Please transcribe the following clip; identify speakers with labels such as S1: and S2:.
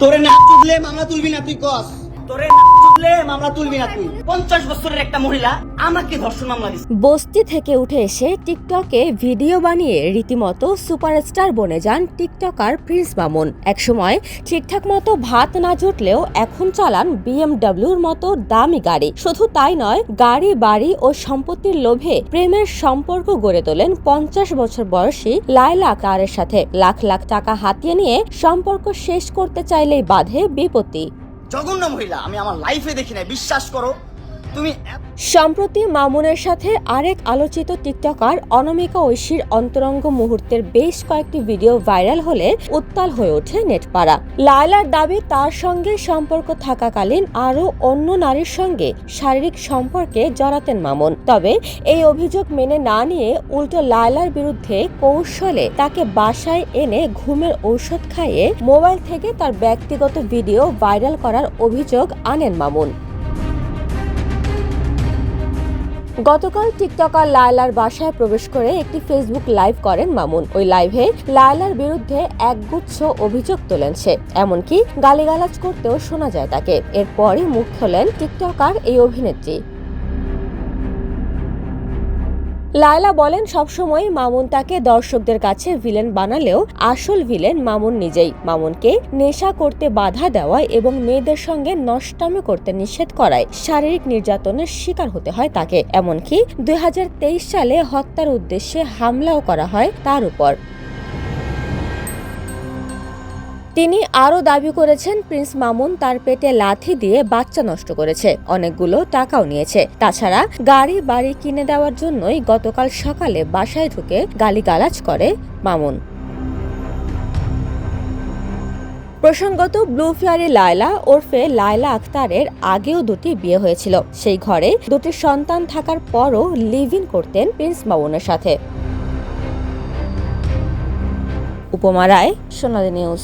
S1: তোরে না তুললে মামলা তুলবি না তুই কস। তোরে না
S2: বস্তি থেকে উঠে এসে টিকটকে ভিডিও বানিয়ে রীতিমতো সুপারস্টার বনে যান টিকটকার প্রিন্স মামুন। একসময় ঠিকঠাক মতো ভাত না জুটলেও এখন চালান বিএমডব্লিউর মতো দামি গাড়ি। শুধু তাই নয়, গাড়ি, বাড়ি ও সম্পত্তির লোভে প্রেমের সম্পর্ক গড়ে তোলেন পঞ্চাশ বছর বয়সী লায়লা আকারের সাথে। লাখ লাখ টাকা হাতিয়ে নিয়ে সম্পর্ক শেষ করতে চাইলেই বাধে বিপত্তি।
S1: জঘন্য মহিলা আমি আমার লাইফে দেখি নাই বিশ্বাস করো। তুমি
S2: সম্প্রতি মামুনের সাথে আরেক আলোচিত টিকটকার অনামিকা ঐশীর অন্তরঙ্গ মুহূর্তের বেশ কয়েকটি ভিডিও ভাইরাল হলে উত্তাল হয়ে ওঠে নেটপাড়া। লায়লার দাবি, তার সঙ্গে সম্পর্ক থাকাকালীন আরও অন্য নারীর সঙ্গে শারীরিক সম্পর্কে জড়াতেন মামুন। তবে এই অভিযোগ মেনে না নিয়ে উল্টো লায়লার বিরুদ্ধে কৌশলে তাকে বাসায় এনে ঘুমের ঔষধ খাইয়ে মোবাইল থেকে তার ব্যক্তিগত ভিডিও ভাইরাল করার অভিযোগ আনেন মামুন। গতকাল টিকটকার লায়লার বাসায় প্রবেশ করে একটি ফেসবুক লাইভ করেন মামুন। ওই লাইভে লায়লার বিরুদ্ধে একগুচ্ছ অভিযোগ তোলেন সে। এমনকি গালিগালাজ করতেও শোনা যায় তাকে। এরপরই মুখ খোলেন টিকটকার এই অভিনেত্রী। লায়লা বলেন, সবসময় মামুন তাকে দর্শকদের কাছে ভিলেন বানালেও আসল ভিলেন মামুন নিজেই। মামুনকে নেশা করতে বাধা দেওয়ায় এবং মেয়েদের সঙ্গে নষ্টামি করতে নিষেধ করায়। শারীরিক নির্যাতনের শিকার হতে হয় তাকে। এমনকি দুই হাজার তেইশ সালে হত্যার উদ্দেশ্যে হামলাও করা হয় তার উপর। তিনি আরও দাবি করেছেন, প্রিন্স মামুন তার পেটে লাথি দিয়ে বাচ্চা নষ্ট করেছে, অনেকগুলো টাকাও নিয়েছে। তাছাড়া গাড়ি, বাড়ি কিনে দেওয়ার জন্যই গতকাল সকালে বাসায় ঢুকে গালিগালাজ করে মামুন। প্রসঙ্গত, ব্লু ফেয়ারি লায়লা ওরফে লায়লা আক্তারের আগেও দুটি বিয়ে হয়েছিল। সেই ঘরে দুটি সন্তান থাকার পরও লিভ ইন করতেন প্রিন্স মামুনের সাথে। উপমা রায়, সোনালী নিউজ।